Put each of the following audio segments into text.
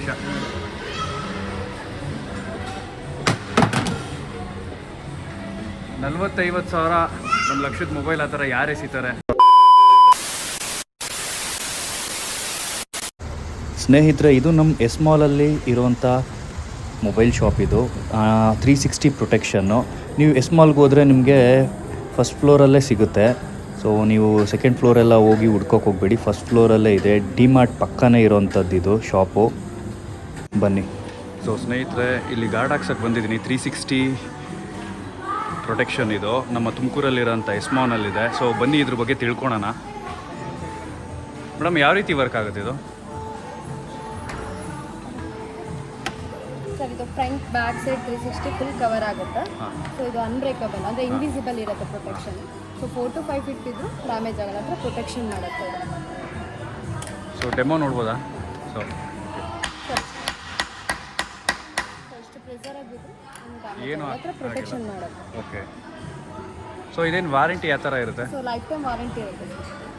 ನಿಮಿಷ. ನಲ್ವತ್ತೈವತ್ತು ಸಾವಿರ ಒಂದು ಲಕ್ಷದ ಮೊಬೈಲ್ ಆ ಥರ ಯಾರೇ ಸಿಗ್ತಾರೆ. ಸ್ನೇಹಿತರೆ, ಇದು ನಮ್ಮ ಎಸ್ ಮಾಲಲ್ಲಿ ಇರುವಂಥ ಮೊಬೈಲ್ ಶಾಪ್ ಇದು. ತ್ರೀ ಸಿಕ್ಸ್ಟಿ ಪ್ರೊಟೆಕ್ಷನ್ನು ನೀವು ಎಸ್ ಮಾಲ್ಗೆ ಹೋದರೆ ನಿಮಗೆ ಫಸ್ಟ್ ಫ್ಲೋರಲ್ಲೇ ಸಿಗುತ್ತೆ. ಸೊ ನೀವು ಸೆಕೆಂಡ್ ಫ್ಲೋರೆಲ್ಲ ಹೋಗಿ ಹುಡ್ಕೋಕೆ ಹೋಗಬೇಡಿ. ಫಸ್ಟ್ ಫ್ಲೋರಲ್ಲೇ ಇದೆ. ಡಿ ಮಾರ್ಟ್ ಪಕ್ಕನೇ ಇರೋವಂಥದ್ದು ಇದು ಶಾಪು. ಬನ್ನಿ. ಸೊ ಸ್ನೇಹಿತರೆ ಇಲ್ಲಿ ಗಾರ್ಡ್ ಹಾಕ್ಸಕ್ಕೆ ಬಂದಿದ್ದೀನಿ. ತ್ರೀ ಸಿಕ್ಸ್ಟಿ ಪ್ರೊಟೆಕ್ಷನ್ ಇದು. ನಮ್ಮ ತುಮಕೂರಲ್ಲಿರೋಂಥ ಎಸ್ಮಾನಲ್ಲಿದೆ. ಸೊ ಬನ್ನಿ ಇದ್ರ ಬಗ್ಗೆ ತಿಳ್ಕೊಳೋಣ. ಮೇಡಮ್ ಯಾವ ರೀತಿ ವರ್ಕ್ ಆಗುತ್ತೆ ಇದು? ಸರ್ ಇದು front back side three sixty full cover ಆಗುತ್ತೆ. ಸೊ ಇದು ಅನ್ಬ್ರೇಕಬಲ್ ಅಂದರೆ ಇನ್ವಿಸಿಬಲ್ ಇರುತ್ತೆ protection so four to five feet ಇದ್ರು ಡ್ಯಾಮೇಜ್ ಆಗಲ್ಲ ಅಂದರೆ ಪ್ರೊಟೆಕ್ಷನ್ ಮಾಡುತ್ತೆ. ಇದು ಸೊ ಡೆಮೋ ನೋಡ್ಬೋದಾ? ಸೊ ಏನು ಮಾತ್ರ ಪ್ರೊಟೆಕ್ಷನ್ ಓಕೆ ಸೊ ಇದೇನು ವಾರಂಟಿ ಯಾವ ಥರ ಇರುತ್ತೆ? ಸೊ ಲೈಫ್ ಟೈಮ್ ವಾರಂಟಿ ಇರುತ್ತೆ.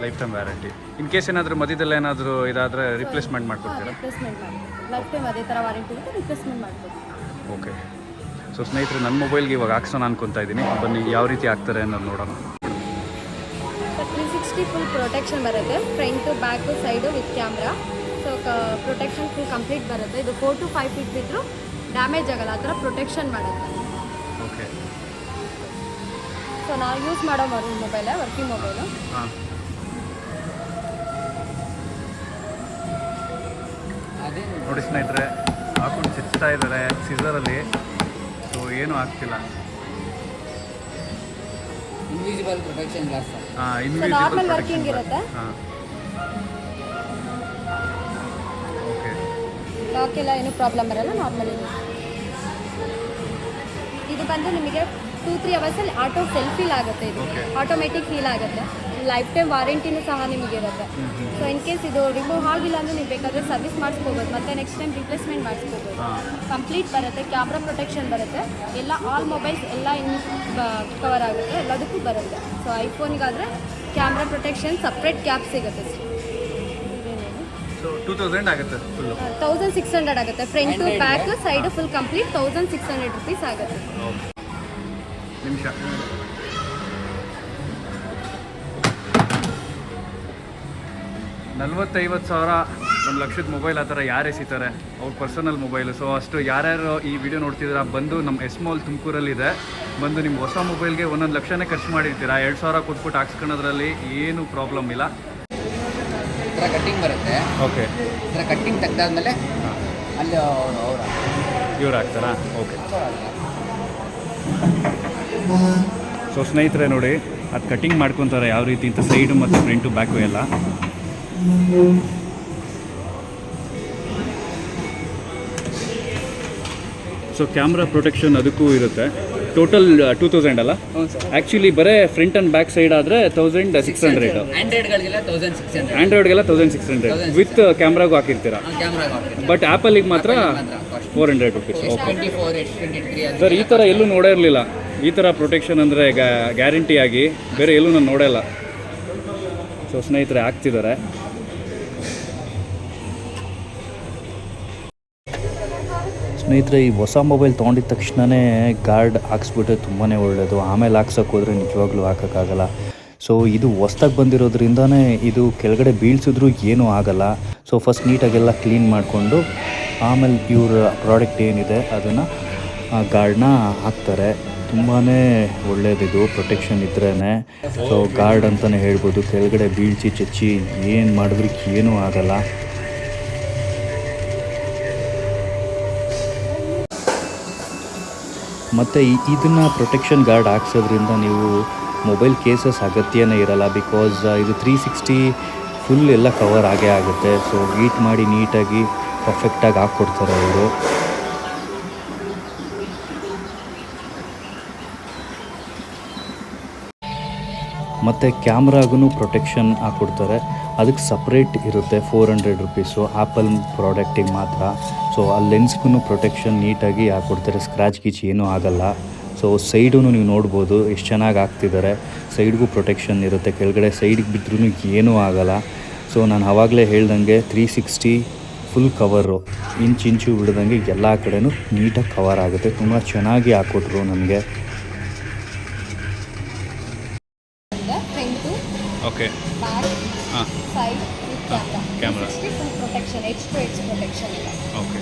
Lifetime warranty in case ಏನಾದರೂ ಮಧ್ಯದಲ್ಲಿ ಏನಾದರೂ ಇದಾದರೆ ರಿಪ್ಲೇಸ್ಮೆಂಟ್ ಮಾಡ್ಕೊಡ್ತೀರಾ? ರಿಪ್ಲೇಸ್ಮೆಂಟ್ ಮಾಡ್ತೀವಿ ಲೈಫ್ ಟೈಮ್ ಅದೇ ಥರ ವಾರಂಟಿ ಇರುತ್ತೆ ರಿಪ್ಲೇಸ್ಮೆಂಟ್ ಓಕೆ ಸೊ ಸ್ನೇಹಿತರೆ ನನ್ನ ಮೊಬೈಲ್ಗೆ ಇವಾಗ ಹಾಕ್ಸೋಣ ಅನ್ಕೊತಾ ಇದ್ದೀನಿ. ಬನ್ನಿ ಯಾವ ರೀತಿ ಆಗ್ತಾರೆ ಅನ್ನೋದು ನೋಡೋಣ. ತ್ರೀ ಸಿಕ್ಸ್ಟಿ ಫುಲ್ ಪ್ರೊಟೆಕ್ಷನ್ ಬರುತ್ತೆ. Front back side with camera so protection full complete ಬರುತ್ತೆ. ಇದು ಫೋರ್ ಟು ಫೈವ್ ಫೀಟ್ ಇದ್ದರೂ ಡ್ಯಾಮೇಜ್ ಆಗಲ್ಲ ಆ ಥರ ಪ್ರೊಟೆಕ್ಷನ್ ಮಾಡುತ್ತೆ. ಓಕೆ ಸೊ ನಾವು ಯೂಸ್ ಮಾಡೋ ಮೊಬೈಲೇ ವರ್ಕಿಂಗ್ ಮೊಬೈಲು ಹಾಂ. ನೋಡಿ ಸ್ನೇಹಿತರೆ ಹಾಕೊಂಡು ಚಚ್ತಾ ಇದ್ದಾರೆ ಸಿಸರಲ್ಲಿ ಸೊ ಏನೂ ಆಗ್ತಿಲ್ಲ. ಇನ್ವಿಸಿಬಲ್ ಪ್ರೊಟೆಕ್ಷನ್ ಗ್ಲಾಸ್ ಹಾಂ ಇನ್ವಿಜಿಬಲ್ ನಾರ್ಮಲ್ ವರ್ಕಿಂಗ್ ಇರುತ್ತೆ. ಹಾಂ. ಓಕೆ ಲಾಕ್ ಎಲ್ಲ ಏನೂ ಪ್ರಾಬ್ಲಮ್ ಬರಲ್ಲ ನಾರ್ಮಲ್ ಇದೆ ಇದು ಬಂದು ನಿಮಗೆ ಟೂ ತ್ರೀ ಅವರ್ಸಲ್ಲಿ ಆಟೋ ಸೆಲ್ಫ್ ಫೀಲ್ ಆಗುತ್ತೆ ಇದು. ಆಟೋಮೆಟಿಕ್ ಫೀಲ್ ಆಗುತ್ತೆ. ಲೈಫ್ ಟೈಮ್ ವಾರಂಟಿನೂ ಸಹ ನಿಮಗೆ ಇರುತ್ತೆ. ಸೊ ಇನ್ ಕೇಸ್ ಇದು ರಿಮೂವ್ ಆಗಿಲ್ಲ ಅಂದರೆ ನೀವು ಬೇಕಾದರೆ ಸರ್ವಿಸ್ ಮಾಡಿಸ್ಕೋಬೋದು. ಮತ್ತೆ ನೆಕ್ಸ್ಟ್ ಟೈಮ್ ರಿಪ್ಲೇಸ್ಮೆಂಟ್ ಮಾಡಿಸ್ಕೋಬೋದು. ಕಂಪ್ಲೀಟ್ ಬರುತ್ತೆ. ಕ್ಯಾಮ್ರಾ ಪ್ರೊಟೆಕ್ಷನ್ ಬರುತ್ತೆ. ಎಲ್ಲ ಆಲ್ ಮೊಬೈಲ್ಸ್ ಎಲ್ಲ ಇನ್ನು ಕವರ್ ಆಗುತ್ತೆ. ಎಲ್ಲದಕ್ಕೂ ಬರುತ್ತೆ. ಸೊ ಐಫೋನಿಗಾದರೆ ಕ್ಯಾಮ್ರಾ ಪ್ರೊಟೆಕ್ಷನ್ ಸಪ್ರೇಟ್ ಕ್ಯಾಪ್ ಸಿಗುತ್ತೆ. ಟೂ ತೌಸಂಡ್ ಆಗುತ್ತೆ ಫುಲ್ಲು ತೌಸಂಡ್ ಸಿಕ್ಸ್ ಹಂಡ್ರೆಡ್ ಆಗುತ್ತೆ. Front back side full complete thousand six hundred rupees ಆಗುತ್ತೆ. ನಿಮಿಷ. ನಲ್ವತ್ತೈವತ್ತು ಸಾವಿರ ಒಂದು ಲಕ್ಷದ ಮೊಬೈಲ್ ಆ ಥರ ಯಾರೇ ಸಿಗ್ತಾರೆ ಅವ್ರ ಪರ್ಸನಲ್ ಮೊಬೈಲು ಸೊ ಅಷ್ಟು ಯಾರ್ಯಾರು ಈ ವಿಡಿಯೋ ನೋಡ್ತಿದ್ದೀರಾ ಬಂದು ನಮ್ಮ ಎಸ್ ಮಾಲ್ ತುಮಕೂರಲ್ಲಿದೆ. ಬಂದು ನಿಮ್ಮ ಹೊಸ ಮೊಬೈಲ್ಗೆ ಒಂದೊಂದು ಲಕ್ಷನೇ ಖರ್ಚು ಮಾಡಿರ್ತೀರಾ ಎರಡು ಸಾವಿರ ಕೊಟ್ಬಿಟ್ಟು ಹಾಕ್ಸ್ಕೊಳೋದ್ರಲ್ಲಿ ಏನು ಪ್ರಾಬ್ಲಮ್ ಇಲ್ಲ. ಈ ಥರ ಕಟ್ಟಿಂಗ್ ಬರುತ್ತೆ. ಓಕೆ ಈ ಥರ ಕಟ್ಟಿಂಗ್ ತೆಗ್ದಾದ್ಮೇಲೆ ಅಲ್ಲಿ ಅವರು ಅವರ ಇವ್ರು ಆಗ್ತಾರಾ ಓಕೆ ಸೊ ಸ್ನೇಹಿತರೆ ನೋಡಿ ಅದು ಕಟಿಂಗ್ ಮಾಡ್ಕೊತಾರೆ ಯಾವ ರೀತಿ ಅಂತ ಸೈಡು ಮತ್ತು ಫ್ರಂಟು ಬ್ಯಾಕು ಎಲ್ಲ. ಸೊ ಕ್ಯಾಮ್ರಾ ಪ್ರೊಟೆಕ್ಷನ್ ಅದಕ್ಕೂ ಇರುತ್ತೆ. ಟೋಟಲ್ ಟೂ ತೌಸಂಡ್ ಅಲ್ಲ? ಆ್ಯಕ್ಚುಲಿ ಬರೇ ಫ್ರಂಟ್ ಆ್ಯಂಡ್ ಬ್ಯಾಕ್ ಸೈಡ್ ಆದರೆ ತೌಸಂಡ್ ಸಿಕ್ಸ್ ಹಂಡ್ರೆಡ್ ಆ್ಯಂಡ್ರಾಯ್ಡ್ಗೆಲ್ಲ ತೌಸಂಡ್ ಸಿಕ್ಸ್ ಹಂಡ್ರೆಡ್ ವಿತ್ ಕ್ಯಾಮ್ರಾಗೂ ಹಾಕಿರ್ತೀರಾ? ಬಟ್ ಆ್ಯಪಲ್ಲಿಗೆ ಮಾತ್ರ four hundred rupees okay sir ಈ ಥರ ಎಲ್ಲೂ ನೋಡೇ ಇರಲಿಲ್ಲ. ಈ ಥರ ಪ್ರೊಟೆಕ್ಷನ್ ಅಂದರೆ ಗ್ಯಾರಂಟಿ ಆಗಿ ಬೇರೆ ಎಲ್ಲೂ ನಾನು ನೋಡೇ ಇಲ್ಲ. ಸೊ ಸ್ನೇಹಿತರೆ ಆಗ್ತಿದ್ದಾರೆ ಸ್ನೇಹಿತರೆ, ಈ ಹೊಸ ಮೊಬೈಲ್ ತೊಗೊಂಡಿದ್ದ ತಕ್ಷಣವೇ ಗಾರ್ಡ್ ಹಾಕ್ಸ್ಬಿಟ್ರೆ ತುಂಬಾ ಒಳ್ಳೆಯದು ಆಮೇಲೆ ಹಾಕ್ಸೋಕೆ ಹೋದರೆ ನಿಜವಾಗ್ಲೂ ಹಾಕೋಕ್ಕಾಗಲ್ಲ. ಸೊ ಇದು ಹೊಸ್ದಾಗಿ ಬಂದಿರೋದ್ರಿಂದನೇ ಇದು ಕೆಳಗಡೆ ಬೀಳ್ಸಿದ್ರು ಏನೂ ಆಗಲ್ಲ. ಸೊ ಫಸ್ಟ್ ನೀಟಾಗೆಲ್ಲ ಕ್ಲೀನ್ ಮಾಡಿಕೊಂಡು, ಆಮೇಲೆ ಇವ್ರ ಪ್ರಾಡಕ್ಟ್ ಏನಿದೆ ಅದನ್ನು ಗಾರ್ಡ್ನ ಹಾಕ್ತಾರೆ. ತುಂಬಾ ಒಳ್ಳೆಯದಿದು ಪ್ರೊಟೆಕ್ಷನ್ ಇದ್ರೇ ಸೊ ಗಾರ್ಡ್ ಅಂತಲೇ ಹೇಳ್ಬೋದು. ಕೆಳಗಡೆ ಬೀಳ್ಸಿ, ಚಚ್ಚಿ, ಏನು ಮಾಡಿದ್ರೂ ಏನೂ ಆಗಲ್ಲ. ಮತ್ತು ಇದನ್ನು ಪ್ರೊಟೆಕ್ಷನ್ ಗಾರ್ಡ್ ಹಾಕ್ಸೋದ್ರಿಂದ ನೀವು ಮೊಬೈಲ್ ಕೇಸಸ್ ಅಗತ್ಯನೇ ಇರಲ್ಲ ಬಿಕಾಸ್ ಇದು ತ್ರೀ ಸಿಕ್ಸ್ಟಿ ಫುಲ್ ಎಲ್ಲ ಕವರ್ ಆಗೇ ಆಗುತ್ತೆ. ಸೊ ಹೀಟ್ ಮಾಡಿ ನೀಟಾಗಿ ಪರ್ಫೆಕ್ಟಾಗಿ ಹಾಕ್ಕೊಡ್ತಾರೆ ಅವರು. ಮತ್ತು ಕ್ಯಾಮ್ರಾಗೂ ಪ್ರೊಟೆಕ್ಷನ್ ಹಾಕ್ಕೊಡ್ತಾರೆ. ಅದಕ್ಕೆ ಸಪ್ರೇಟ್ ಇರುತ್ತೆ ಫೋರ್ ಹಂಡ್ರೆಡ್ ರುಪೀಸು ಆ್ಯಪಲ್ ಪ್ರಾಡಕ್ಟಿಗೆ ಮಾತ್ರ. ಸೊ ಆ ಲೆನ್ಸ್ಗೂ ಪ್ರೊಟೆಕ್ಷನ್ ನೀಟಾಗಿ ಹಾಕ್ಕೊಡ್ತಾರೆ ಸ್ಕ್ರ್ಯಾಚ್ ಗೀಚ್ ಏನೂ ಆಗೋಲ್ಲ. ಸೊ ಸೈಡೂ ನೀವು ನೋಡ್ಬೋದು ಎಷ್ಟು ಚೆನ್ನಾಗಿ ಹಾಕ್ತಿದ್ದಾರೆ ಸೈಡ್ಗೂ ಪ್ರೊಟೆಕ್ಷನ್ ಇರುತ್ತೆ. ಕೆಳಗಡೆ ಸೈಡಿಗೆ ಬಿದ್ದರೂ ಏನೂ ಆಗಲ್ಲ. ಸೊ ನಾನು ಆವಾಗಲೇ ಹೇಳ್ದಂಗೆ three sixty full cover inch inch ಬಿಡ್ದಂಗೆ ಎಲ್ಲ ಕಡೆಯೂ ನೀಟಾಗಿ ಕವರ್ ಆಗುತ್ತೆ. ತುಂಬ ಚೆನ್ನಾಗಿ ಹಾಕ್ಕೊಟ್ರು ನನಗೆ protection H two H protection ಇಲ್ಲ ಓಕೆ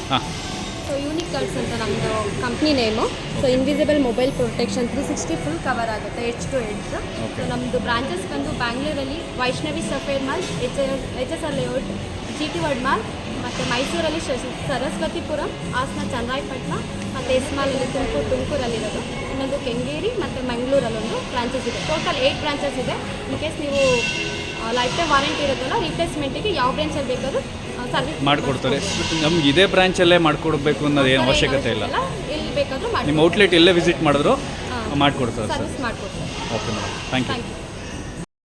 ಹಾಂ ಸೊ ಯೂನಿಕ್ ಕಟ್ಸ್ ಅಂತ ನಮ್ಮದು company name so invisible mobile protection three sixty full cover ಆಗುತ್ತೆ ಎಚ್ ಟು ಎಚ್ ಸೊ ನಮ್ಮದು ಬ್ರಾಂಚಸ್ ಬಂದು ಬ್ಯಾಂಗ್ಳೂರಲ್ಲಿ Vaishnavi sapphire mall H H S R layout G T world mall ಮತ್ತು ಮೈಸೂರಲ್ಲಿ ಸರಸ್ವತಿಪುರಂ ಹಾಸನ ಚನ್ನರಾಯಪಟ್ಟಣ ಮತ್ತು ಎಸ್ಮಾಲಲ್ಲಿ ತುಮಕೂರು ತುಮಕೂರಲ್ಲಿರೋದು. ಇನ್ನೊಂದು ಕೆಂಗೇರಿ ಮತ್ತು ಮಂಗಳೂರಲ್ಲೊಂದು ಬ್ರಾಂಚಸ್ ಇದೆ. ಟೋಟಲ್ ಏಯ್ಟ್ ಬ್ರಾಂಚಸ್ ಇದೆ. ಇನ್ ಕೇಸ್ ನೀವು ಲೈಫ್ ಟೈಮ್ ವಾರಂಟಿ ಇರೋದಲ್ಲ ರಿಪ್ಲೇಸ್ಮೆಂಟಿಗೆ ಯಾವ ಬ್ರಾಂಚಲ್ಲಿ ಬೇಕಾದ್ರೂ ಸರ್ವಿಸ್ ಮಾಡಿಕೊಡ್ತಾರೆ. ನಮ್ಗೆ ಇದೇ ಬ್ರಾಂಚಲ್ಲೇ ಮಾಡಿಕೊಡ್ಬೇಕು ಅನ್ನೋದು ಏನು ಅವಶ್ಯಕತೆ ಇಲ್ಲ. ಎಲ್ಲಿ ಬೇಕಾದರೂ ನಿಮ್ಮ ಔಟ್ಲೆಟ್ ಎಲ್ಲೇ ವಿಸಿಟ್ ಮಾಡಿದ್ರು. ಮಾಡಿಕೊಡ್ತಾರೆ ಸರ್. ಸರ್ವಿಸ್ ಮಾಡಿಕೊಡ್ತಾರೆ. Okay madam thank you